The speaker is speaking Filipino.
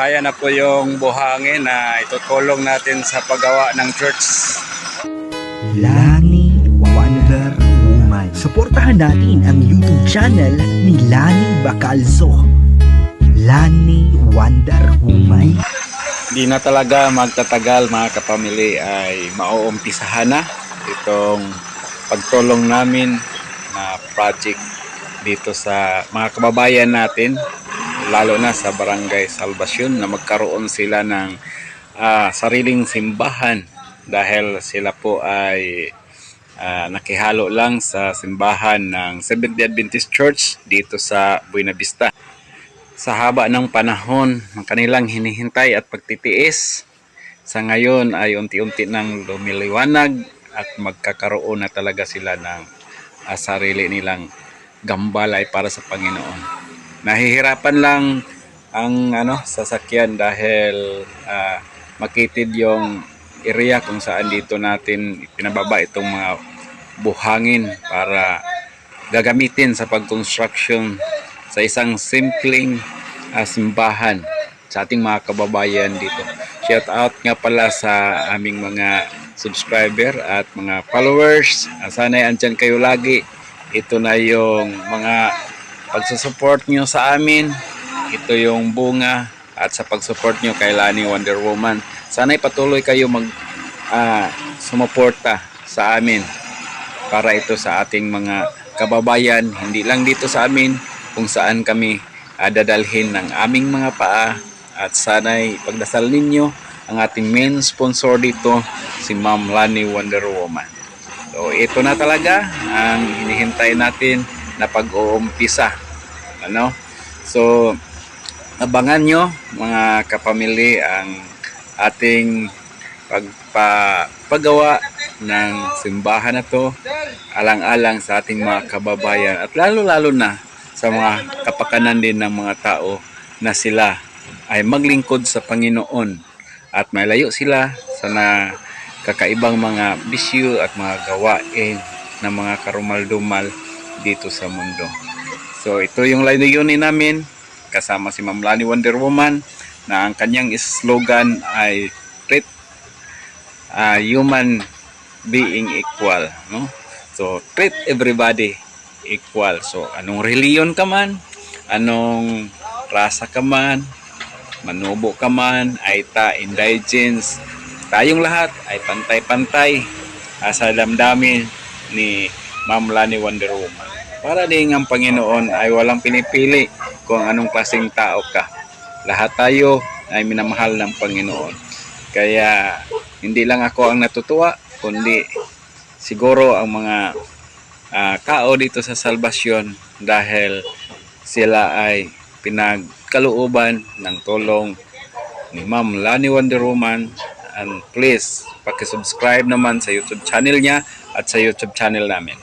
Ayan na po yung buhangin na itutulong natin sa paggawa ng church. Lani Wonder Woman. Suportahan natin ang YouTube channel ni Lani Bacalzo. Lani Wonder Woman. Di na talaga magtatagal mga kapamilya ay mauumpisahan na itong pagtulong namin na project dito sa mga kababayan natin lalo na sa Barangay Salvacion na magkaroon sila ng ah, sariling simbahan dahil sila po ay ah, nakihalo lang sa simbahan ng Seventh-day Adventist Church dito sa Buena Vista sa haba ng panahon ng kanilang hinihintay at pagtitiis sa ngayon ay unti-unti nang lumiliwanag at magkakaroon na talaga sila ng ah, sarili nilang gambalay para sa Panginoon. Nahihirapan lang ang ano sasakyan dahil ah, makitid yung area kung saan dito natin pinababa itong mga buhangin para gagamitin sa pagconstruction sa isang simpleng ah, simbahan sa ating mga kababayan dito. Shout out nga pala sa aming mga subscriber at mga followers. Ah, Sana andyan kayo lagi. Ito na yung mga pagsusupport nyo sa amin. Ito yung bunga at sa pagsupport nyo kay Lani Wonder Woman. Sana patuloy kayo mag ah, sumuporta sa amin para ito sa ating mga kababayan, hindi lang dito sa amin, kung saan kami ah, dadalhin ng aming mga paa at sana'y pagdasal ninyo ang ating main sponsor dito, si Ma'am Lani Wonder Woman. So ito na talaga ang hinihintay natin na pag-uumpisa. Ano? So abangan nyo mga kapamilya ang ating pagpa, paggawa ng simbahan na to alang-alang sa ating mga kababayan at lalo-lalo na sa mga kapakanan din ng mga tao na sila ay maglingkod sa Panginoon at malayo sila sa na kakaibang mga bisyo at mga gawain ng mga karumal-dumal dito sa mundo. So ito yung layunin namin kasama si Ma'am Lani Wonder Woman na ang kanyang slogan ay treat uh, human being equal, no? So treat everybody equal. So anong reliyon ka man, anong rasa ka man, manubo ka man, aita, indigens, tayong lahat ay pantay-pantay sa damdamin ni Ma'am Lani Wonder Woman. Para din ang Panginoon ay walang pinipili kung anong klaseng tao ka. Lahat tayo ay minamahal ng Panginoon. Kaya hindi lang ako ang natutuwa, kundi siguro ang mga ah, tao dito sa salvasyon dahil sila ay pinagkalooban ng tulong ni Ma'am Lani Wonder Woman and please pakisubscribe naman sa YouTube channel niya at sa YouTube channel namin.